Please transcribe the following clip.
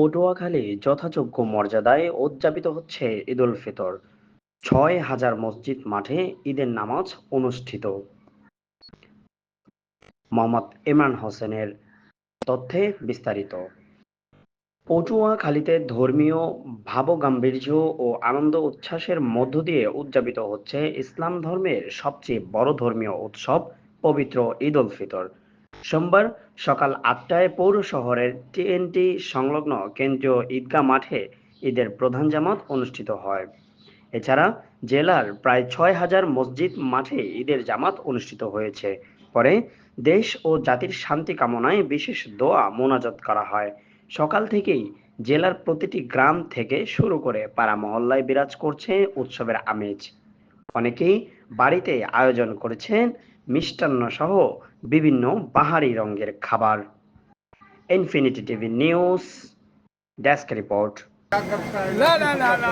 পটুয়াখালী যথাযোগ্য মর্যাদায় উদযাপিত হচ্ছে ঈদুল ফিতর। ছয় হাজার মসজিদ মাঠে ঈদের নামাজ অনুষ্ঠিত। মোহাম্মদ ইমরান হোসেনের তথ্যে বিস্তারিত। পটুয়াখালীতে ধর্মীয় ভাবগাম্ভীর্য ও আনন্দ উচ্ছ্বাসের মধ্য দিয়ে উদযাপিত হচ্ছে ইসলাম ধর্মের সবচেয়ে বড় ধর্মীয় উৎসব, পবিত্র ঈদ উল ফিতর। সোমবার সকাল আটটায় পৌর শহরের টিএনটি সংলগ্ন কেন্দ্রীয় ঈদগাহ মাঠে ঈদের প্রধান জামাত অনুষ্ঠিত হয়। এছাড়া জেলার প্রায় ছয় হাজার মসজিদ মাঠে ঈদের জামাত অনুষ্ঠিত হয়েছে। পরে দেশ ও জাতির শান্তি কামনায় বিশেষ দোয়া মোনাজাত করা হয়। সকাল থেকেই জেলার প্রতিটি গ্রাম থেকে শুরু করে পাড়া মহল্লায় বিরাজ করছে উৎসবের আমেজ। অনেকেই বাড়িতে আয়োজন করেছেন মিষ্টান্ন সহ বিভিন্ন বাহারি রঙের খাবার infinity TV news desk report না না না না